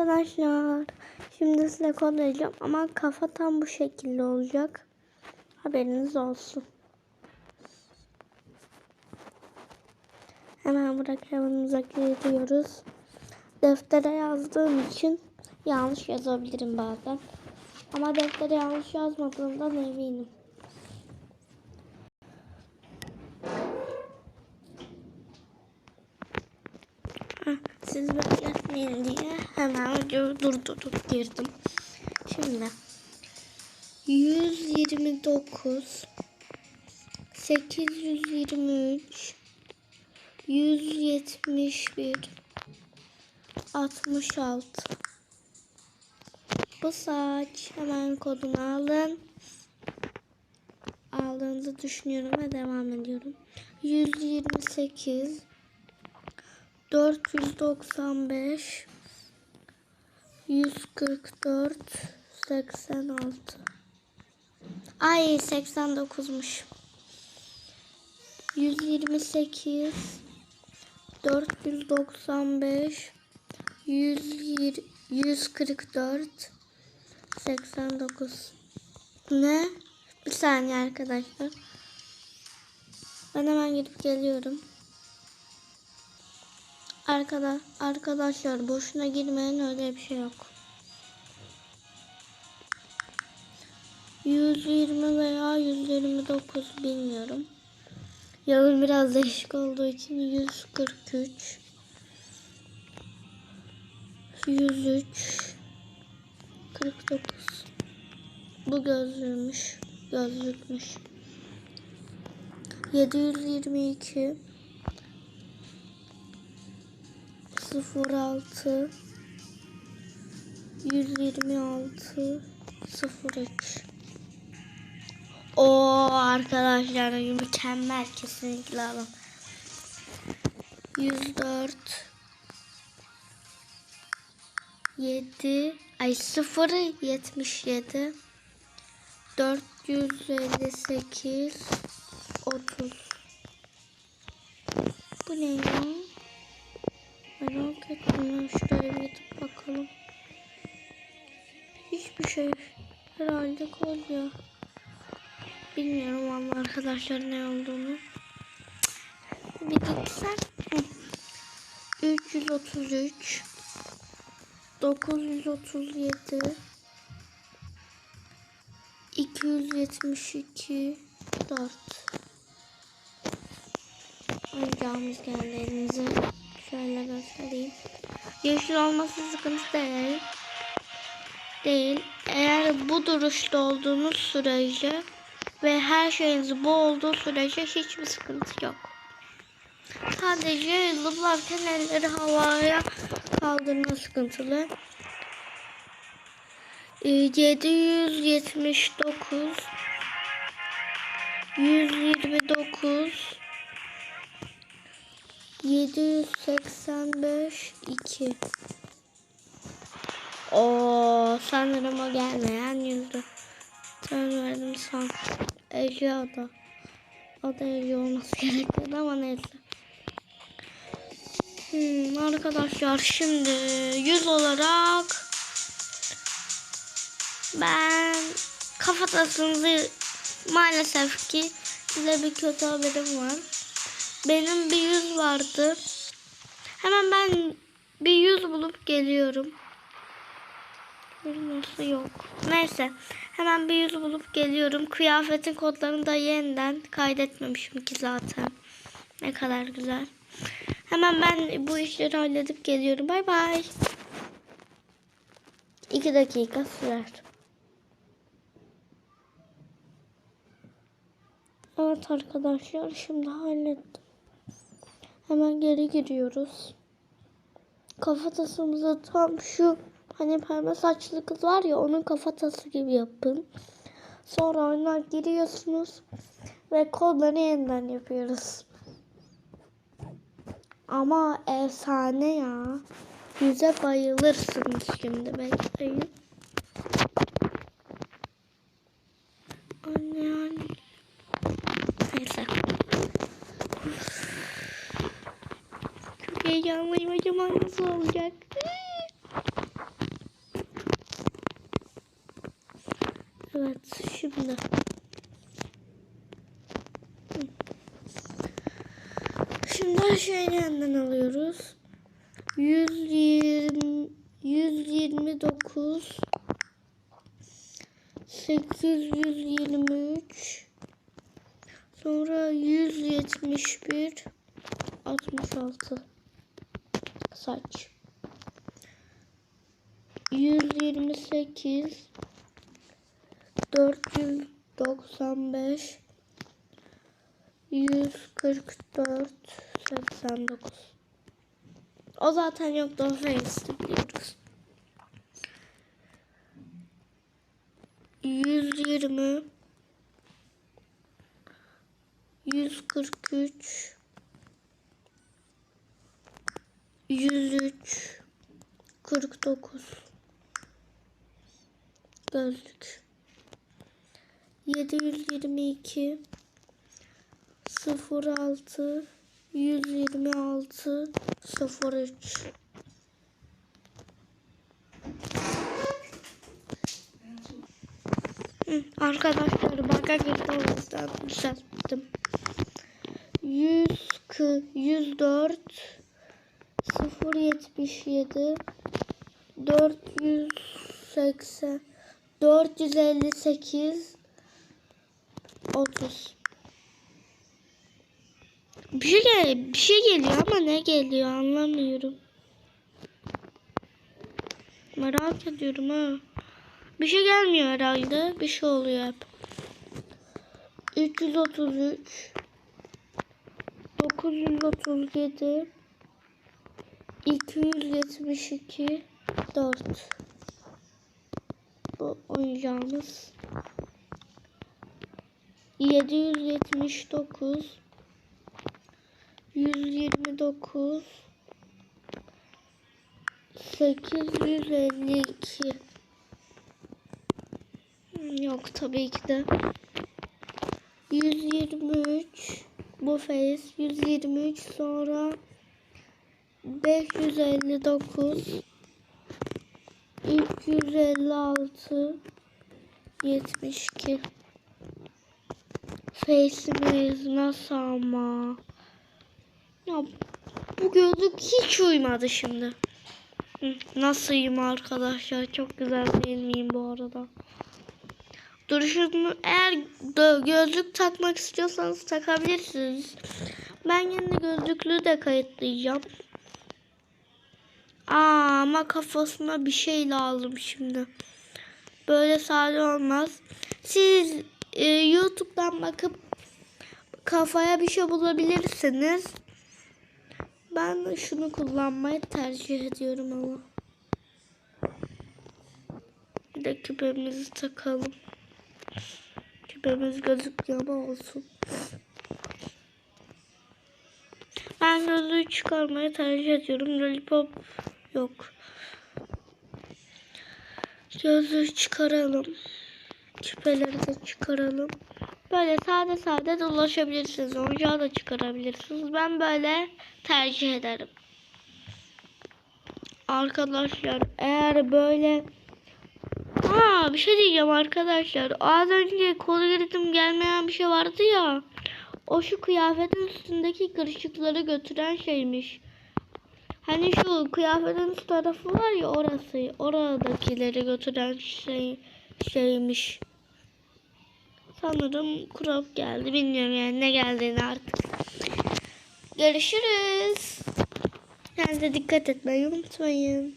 Arkadaşlar şimdi size kod vereceğim ama kafa tam bu şekilde olacak. Haberiniz olsun. Hemen bırakımıza giriyoruz. Deftere yazdığım için yanlış yazabilirim bazen. Ama deftere yanlış yazmadığımdan eminim. Heh, Siz bekletmeyin diye hemen durdurup girdim. Şimdi 129 823 171 66 Bu saç hemen kodunu alın. Aldığınızı düşünüyorum ve devam ediyorum. 128 495 144 86 Ay 89'muş. 128 495 120, 144 89 Ne? Bir saniye arkadaşlar. Ben hemen gidip geliyorum. Arkada, arkadaşlar boşuna girmeyin öyle bir şey yok. 120 veya 129 bilmiyorum. Yavrum biraz değişik olduğu için 143 103 49 Bu gözlüğümüş. Gözlükmüş. 722 06 126 03 O arkadaşlar mükemmel kesinlikle alın. 104 7 ay 0 77 458 30 Bu ne ya? Merak ettim ya. Şuraya gidip bakalım. Hiçbir şey. Herhalde kolye. Bilmiyorum valla arkadaşlar ne olduğunu. Bir gitsen. 333 937 272 4 Oyuncağımız geldi elimize. Şöyle göstereyim. Yeşil olması sıkıntı değil. Değil. Eğer bu duruşta olduğunuz sürece ve her şeyiniz bu olduğu sürece hiçbir sıkıntı yok. Sadece zıplarken elleri havaya kaldırma sıkıntılı. Ee, 779 129 785 2 O sanırım o gelmeyen yüzdü. Sen verdim san. Ece o da. O da Ece olması gerekiyordu ama neyse. Hmm, arkadaşlar şimdi 100 olarak ben kafatasınızı maalesef ki size bir kötü haberim var. Benim bir yüz vardı. Hemen ben bir yüz bulup geliyorum. Nasıl yok. Neyse. Hemen bir yüz bulup geliyorum. Kıyafetin kodlarını da yeniden kaydetmemişim ki zaten. Ne kadar güzel. Hemen ben bu işleri halledip geliyorum. Bay bay. İki dakika sürer. Evet arkadaşlar şimdi hallettim. Hemen geri giriyoruz. Kafatasımızı tam şu hani pembe saçlı kız var ya onun kafatası gibi yapın. Sonra oyuna giriyorsunuz ve kodları yeniden yapıyoruz. Ama efsane ya. Yüze bayılırsınız şimdi bekleyin. heyecanlıyım. Acaba nasıl olacak? Evet şimdi. Şimdi her şeyi yandan alıyoruz. 120 129 823 sonra 171 66 saç. 128 495 144 89 O zaten yoktu o Face'ti biliyoruz. 120 143 103 49 gözlük 722 06 126 03 Hı, Arkadaşlar baka girdi o yüzden düzelttim. 100 104 077 480 458 30 bir şey, bir şey geliyor ama ne geliyor anlamıyorum. Merak ediyorum ha. Bir şey gelmiyor herhalde. Bir şey oluyor hep. 333 937 272 4 Bu oyuncağımız 779 129 852 Yok tabii ki de. 123 bu face 123 sonra 559 356 72 Face'imiz nasıl ama ya bu gözlük hiç uymadı şimdi. Nasılyım arkadaşlar? Çok güzel değil miyim bu arada? Duruşunu eğer gö- gözlük takmak istiyorsanız takabilirsiniz. Ben yine gözlüklü de kayıtlayacağım. Aa, ama kafasına bir şey lazım şimdi. Böyle sade olmaz. Siz e, YouTube'dan bakıp kafaya bir şey bulabilirsiniz. Ben şunu kullanmayı tercih ediyorum ama. Bir de küpemizi takalım. Küpemiz gözüküyor ama olsun. Ben gözlüğü çıkarmayı tercih ediyorum. Lollipop yok. Gözlüğü çıkaralım. Küpeleri de çıkaralım. Böyle sade sade dolaşabilirsiniz. Oyuncağı da çıkarabilirsiniz. Ben böyle tercih ederim. Arkadaşlar eğer böyle Aa bir şey diyeceğim arkadaşlar. Az önce kolu girdim gelmeyen bir şey vardı ya. O şu kıyafetin üstündeki kırışıkları götüren şeymiş. Hani şu kıyafetin tarafı var ya orası. Oradakileri götüren şey şeymiş. Sanırım crop geldi. Bilmiyorum yani ne geldiğini artık. Görüşürüz. Kendinize dikkat etmeyi unutmayın.